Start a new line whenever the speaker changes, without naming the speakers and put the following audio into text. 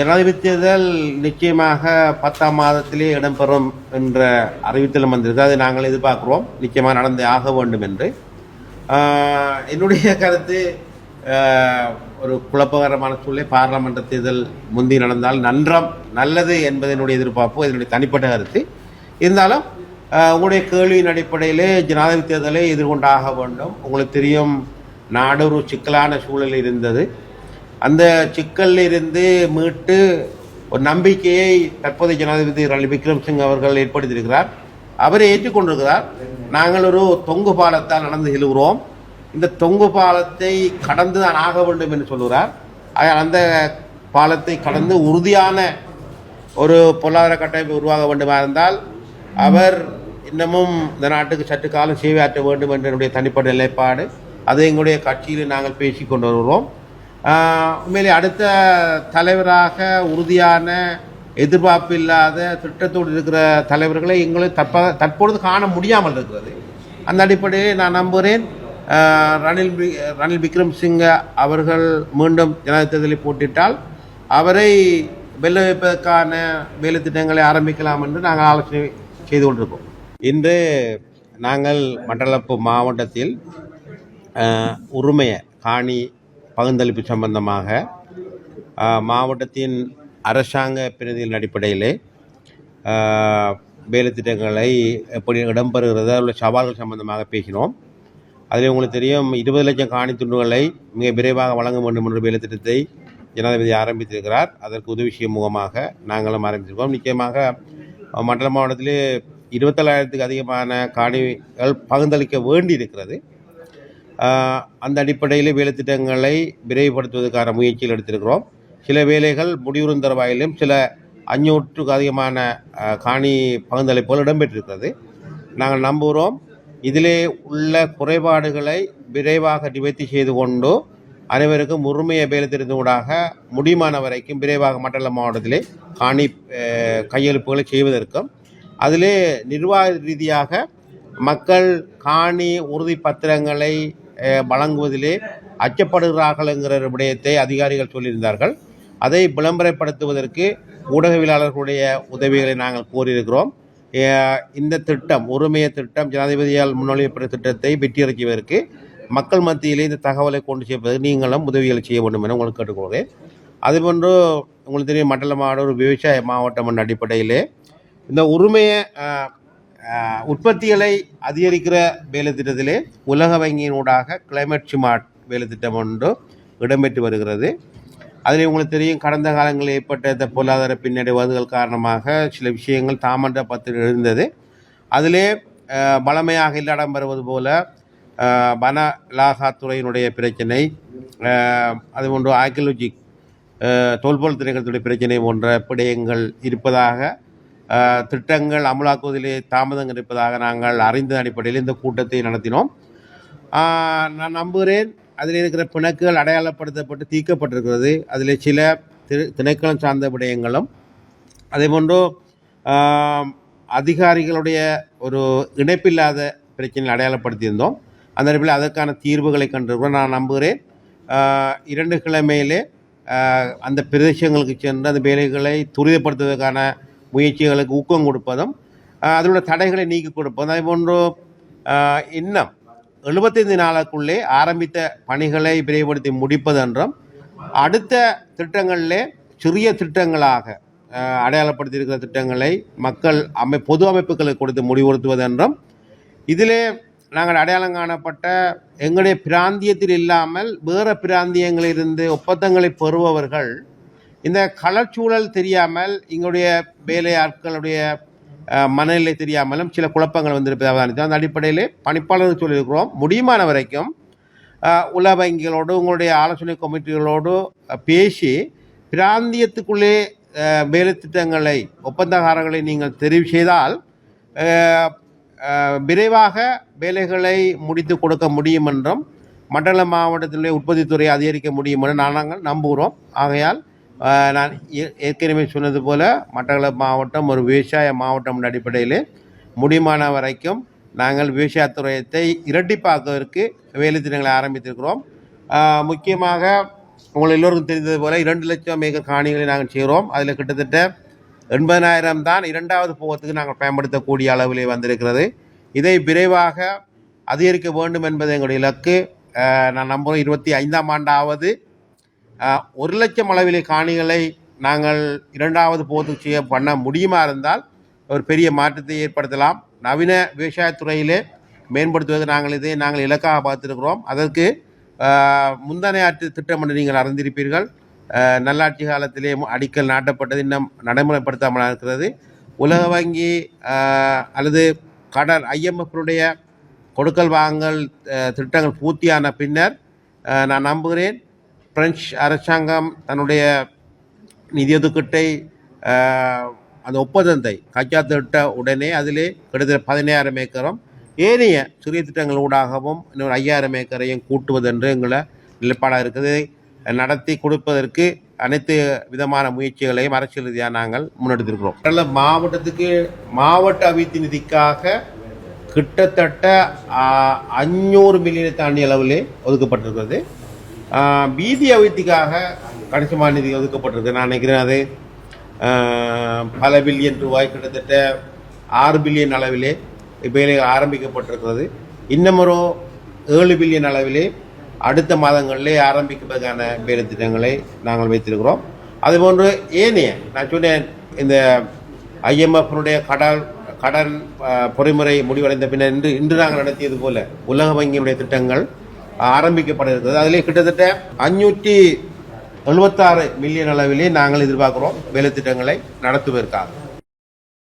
ஜனாதிபதி தேர்தல் நிச்சயமாக பத்தாம் மாதத்திலே இடம்பெறும் என்ற அறிவித்தலும் வந்திருக்கு. அதை நாங்கள் எதிர்பார்க்கிறோம். நிச்சயமாக நடந்தே ஆக வேண்டும் என்று. என்னுடைய கருத்து ஒரு குழப்பகரமான சூழ்நிலை. பாராளுமன்ற தேர்தல் முந்தி நடந்தால் நன்றம் நல்லது என்பது என்னுடைய எதிர்பார்ப்பு. என்னுடைய தனிப்பட்ட கருத்து. இருந்தாலும் உங்களுடைய கேள்வியின் அடிப்படையிலே ஜனாதிபதி தேர்தலை எதிர்கொண்டாக வேண்டும். உங்களுக்கு தெரியும் நாடு ஒரு சிக்கலான சூழல் இருந்தது. அந்த சிக்கலில் இருந்து மீட்டு ஒரு நம்பிக்கையை தற்போதைய ஜனாதிபதி ரணில் விக்ரம்சிங் அவர்கள் ஏற்படுத்தியிருக்கிறார். அவரை ஏற்றுக்கொண்டிருக்கிறார். நாங்கள் ஒரு தொங்கு பாலத்தால் நடந்து செல்கிறோம். இந்த தொங்கு பாலத்தை கடந்து தான் ஆக வேண்டும் என்று சொல்கிறார் அந்த பாலத்தை கடந்து உறுதியான ஒரு பொருளாதார கட்டமைப்பு உருவாக வேண்டுமா இருந்தால் அவர் இன்னமும் இந்த நாட்டுக்கு சற்று காலம் சேவையாற்ற வேண்டும் என்ற என்னுடைய தனிப்பட்ட நிலைப்பாடு. அதை எங்களுடைய கட்சியில் நாங்கள் பேசி கொண்டு வருகிறோம். உண்மையிலே அடுத்த தலைவராக உறுதியான எதிர்பார்ப்பு இல்லாத திட்டத்தோடு இருக்கிற தலைவர்களை எங்களை தற்ப தற்பொழுது காண முடியாமல் இருக்கிறது. அந்த அடிப்படையை நான் நம்புகிறேன். ரணில் ரணில் விக்ரம் சிங்க அவர்கள் மீண்டும் ஜனாதிபதி தேர்தலில் போட்டிட்டால் அவரை வெல்ல வைப்பதற்கான வேலை திட்டங்களை ஆரம்பிக்கலாம் என்று நாங்கள் ஆலோசனை செய்து கொண்டிருக்கோம். இன்று நாங்கள் மண்டலப்பு மாவட்டத்தில் ஆஹ், உரிமைய காணி பகிர்ந்தளிப்பு சம்பந்தமாக மாவட்டத்தின் அரசாங்க பிரதிகளின் அடிப்படையிலே வேலைத்திட்டங்களை எப்படி இடம்பெறுகிறது உள்ள சவால்கள் சம்பந்தமாக பேசினோம். அதில் உங்களுக்கு தெரியும் இருபது லட்சம் காணி துண்டுகளை மிக விரைவாக வழங்க வேண்டும் என்ற வேலைத்திட்டத்தை ஜனாதிபதி ஆரம்பித்திருக்கிறார். அதற்கு உதவி செய்யும் முகமாக நாங்களும் ஆரம்பித்திருக்கோம். நிச்சயமாக மண்டல மாவட்டத்திலே இருபத்தேழாயிரத்துக்கு அதிகமான காணிகள் பகிர்ந்தளிக்க வேண்டி இருக்கிறது அந்த அடிப்படையில் வேலை திட்டங்களை விரைவுபடுத்துவதற்கான முயற்சியில் எடுத்திருக்கிறோம். சில வேலைகள் முடிவுறும் தருவாயிலும் சில அஞ்சூற்றுக்கு அதிகமான காணி பகிர்ந்தளிப்புகள் இடம்பெற்றிருக்கிறது. நாங்கள் நம்புகிறோம் இதிலே உள்ள குறைபாடுகளை விரைவாக நிவர்த்தி செய்து கொண்டு அனைவருக்கும் உரிமையை வேலை முடிமான முடியுமான வரைக்கும் விரைவாக மண்டல மாவட்டத்திலே காணி கையெழுப்புகளை செய்வதற்கும் அதிலே நிர்வாக ரீதியாக மக்கள் காணி உறுதி பத்திரங்களை வழங்குவதிலே அச்சப்படுகிறார்கள் என்கிற விடயத்தை அதிகாரிகள் சொல்லியிருந்தார்கள். அதை விளம்பரப்படுத்துவதற்கு ஊடகவியலாளர்களுடைய உதவிகளை நாங்கள் கோரியிருக்கிறோம். இந்த திட்டம் உரிமைய திட்டம் ஜனாதிபதியால் முன்மொழியப்பட்ட திட்டத்தை வெற்றியடைக்குவதற்கு மக்கள் மத்தியிலே இந்த தகவலை கொண்டு சேர்ப்பதற்கு நீங்களும் உதவிகளை செய்ய வேண்டும் என உங்களுக்கு கேட்டுக்கொள்கிறேன். அதுபோன்று உங்களுக்கு தெரியும் மண்டல மாவட்ட ஒரு விவசாய மாவட்டம் என்ற அடிப்படையிலே. இந்த உரிமையை உற்பத்திகளை அதிகரிக்கிற வேலை திட்டத்திலே உலக வங்கியினூடாக கிளைமேட் ஸ்மார்ட் வேலை திட்டம் ஒன்று இடம்பெற்று வருகிறது. அதில் உங்களுக்கு தெரியும் கடந்த காலங்களில் ஏற்பட்ட இந்த பொருளாதார பின்னடைவாதுகள் காரணமாக சில விஷயங்கள் தாமன்ற பத்தில் இருந்தது. அதிலே பழமையாக இல்லாடம் வருவது போல வன இலாகாத்துறையினுடைய பிரச்சனை அது அதுபோன்று ஆர்கியலஜிக் தொல்பொருள் திணைக்களத்துடைய பிரச்சனை போன்ற விடயங்கள் இருப்பதாக திட்டங்கள் அமலாக்குவதிலே தாமதம் இருப்பதாக நாங்கள் அறிந்த அடிப்படையில் இந்த கூட்டத்தை நடத்தினோம். நான் நம்புகிறேன். அதில் இருக்கிற பிணக்குகள் அடையாளப்படுத்தப்பட்டு தீர்க்கப்பட்டிருக்கிறது. அதில் சில திரு திணைக்களம் சார்ந்த விடயங்களும். அதேபோன்று ஆம், அதிகாரிகளுடைய ஒரு இணைப்பில்லாத பிரச்சனையில் அடையாளப்படுத்தியிருந்தோம். அந்த அடிப்படையில் அதற்கான தீர்வுகளை கண்டிருக்கிறோம். நான் நம்புகிறேன். இரண்டு கிழமையிலே அந்த பிரதேசங்களுக்கு சென்று அந்த வேலைகளை துரிதப்படுத்துவதற்கான முயற்சிகளுக்கு ஊக்கம் கொடுப்பதும் அதனோட தடைகளை நீக்கி கொடுப்பதும். அதே போன்று இன்னும் எழுபத்தைந்து நாளுக்குள்ளே ஆரம்பித்த பணிகளை விரைவுபடுத்தி முடிப்பது என்றும் அடுத்த திட்டங்களிலே சிறிய திட்டங்களாக அடையாளப்படுத்தியிருக்கிற திட்டங்களை மக்கள் அமை பொது அமைப்புகளுக்கு கொடுத்து முடிவுறுத்துவது என்றும் இதிலே நாங்கள் அடையாளம் காணப்பட்ட எங்களுடைய பிராந்தியத்தில் இல்லாமல் வேறு பிராந்தியங்களிலிருந்து ஒப்பந்தங்களை பெறுபவர்கள் இந்த களச்சூழல் தெரியாமல் எங்களுடைய வேலை ஆட்களுடைய மனநிலை தெரியாமலும் சில குழப்பங்கள் வந்திருப்பதாக தான் அந்த அடிப்படையிலே பணிப்பாளர்கள் சொல்லியிருக்கிறோம். முடியுமான வரைக்கும் அஹ், உலக வங்கிகளோடு உங்களுடைய ஆலோசனை கமிட்டிகளோடு பேசி பிராந்தியத்துக்குள்ளே வேலை திட்டங்களை ஒப்பந்தகாரங்களை நீங்கள் தெரிவு செய்தால் விரைவாக வேலைகளை முடித்து கொடுக்க முடியும் என்றும் மண்டல மாவட்டத்திலே உற்பத்தித்துறையை அதிகரிக்க முடியும் என நாங்கள் நம்புகிறோம். ஆகையால் நான் ஏ- ஏற்கனவே சொன்னது போல் மட்டக்களப்பு மாவட்டம் ஒரு விவசாய மாவட்டம் அடிப்படையில் முடிமான வரைக்கும் நாங்கள் விவசாயத்துறையத்தை இரட்டிப்பாக்குவதற்கு வேலை திட்டங்களை ஆரம்பித்திருக்கிறோம். முக்கியமாக உங்கள் எல்லோருக்கும் தெரிந்தது போல இரண்டு லட்சம் ஏக்கர் காணிகளை நாங்கள் செய்கிறோம். அதில் கிட்டத்தட்ட எண்பதாயிரம் தான் இரண்டாவது போகத்துக்கு நாங்கள் பயன்படுத்தக்கூடிய அளவிலே வந்திருக்கிறது. இதை விரைவாக அதிகரிக்க வேண்டும் என்பது எங்களுடைய இலக்கு. நான் நம்புகிறோம் இருபத்தி ஐந்தாம் ஆண்டாவது ஒரு லட்சம் அளவிலே காணிகளை நாங்கள் இரண்டாவது போகத்துக்கு செய்ய பண்ண முடியுமா இருந்தால் ஒரு பெரிய மாற்றத்தை ஏற்படுத்தலாம். நவீன விவசாயத்துறையிலே மேம்படுத்துவது நாங்கள் இதை நாங்கள் இலக்காக பார்த்துருக்கிறோம். அதற்கு முந்தனையாற்று முந்தனை ஆற்று திட்டம் என்று நீங்கள் அறிந்திருப்பீர்கள். நல்லாட்சி காலத்திலே அடிக்கல் நாட்டப்பட்டது இன்னும் நடைமுறைப்படுத்தாமல் இருக்கிறது. உலக வங்கி அல்லது கடல் ஐஎம்எஃப்னுடைய கொடுக்கல் வாங்கல் திட்டங்கள் பூர்த்தியான பின்னர் நான் நம்புகிறேன். பிரெஞ்சு அரசாங்கம் தன்னுடைய நிதி ஒதுக்கீட்டை அந்த ஒப்பந்தத்தை கைச்சாத்திட்ட உடனே அதிலே கிட்டத்தட்ட பதினாயிரம் ஏக்கரும் ஏனைய சிறிய திட்டங்கள் ஊடாகவும் இன்னொரு ஐயாயிரம் ஏக்கரையும் கூட்டுவதென்று எங்களை நிலைப்பாடாக இருக்குது. நடத்தி கொடுப்பதற்கு அனைத்து விதமான முயற்சிகளையும் அரசியல் ரீதியாக நாங்கள் முன்னெடுத்திருக்கிறோம். கடல மாவட்டத்துக்கு மாவட்ட அபிவிருத்தி நிதிக்காக கிட்டத்தட்ட அஞ்சூறு மில்லியனை தாண்டி அளவிலே ஒதுக்கப்பட்டிருக்கிறது. வீதி அபிவிருத்திக்காக கணிசமான நிதி ஒதுக்கப்பட்டிருக்கு. நான் நினைக்கிறேன் அது பல பில்லியன் ரூபாய் கிட்டத்தட்ட ஆறு பில்லியன் அளவிலே இப்போ ஆரம்பிக்கப்பட்டிருக்கிறது. இன்னும் ஏழு பில்லியன் அளவிலே அடுத்த மாதங்களிலே ஆரம்பிப்பதற்கான வேலை திட்டங்களை நாங்கள் வைத்திருக்கிறோம். அதுபோன்று ஏனைய நான் சொன்னேன் இந்த ஐஎம்எஃப்னுடைய கடல் கடன் பொறிமுறை முடிவடைந்த பின்னர் இன்று இன்று நாங்கள் நடத்தியது போல உலக வங்கியினுடைய திட்டங்கள் ஆரம்பிக்கப்பட இருக்கிறது அதிலே கிட்டத்தட்ட அஞ்சூற்றி எழுபத்தாறு மில்லியன் அளவிலே நாங்கள் எதிர்பார்க்கிறோம் வேலை திட்டங்களை நடத்துவதற்காக.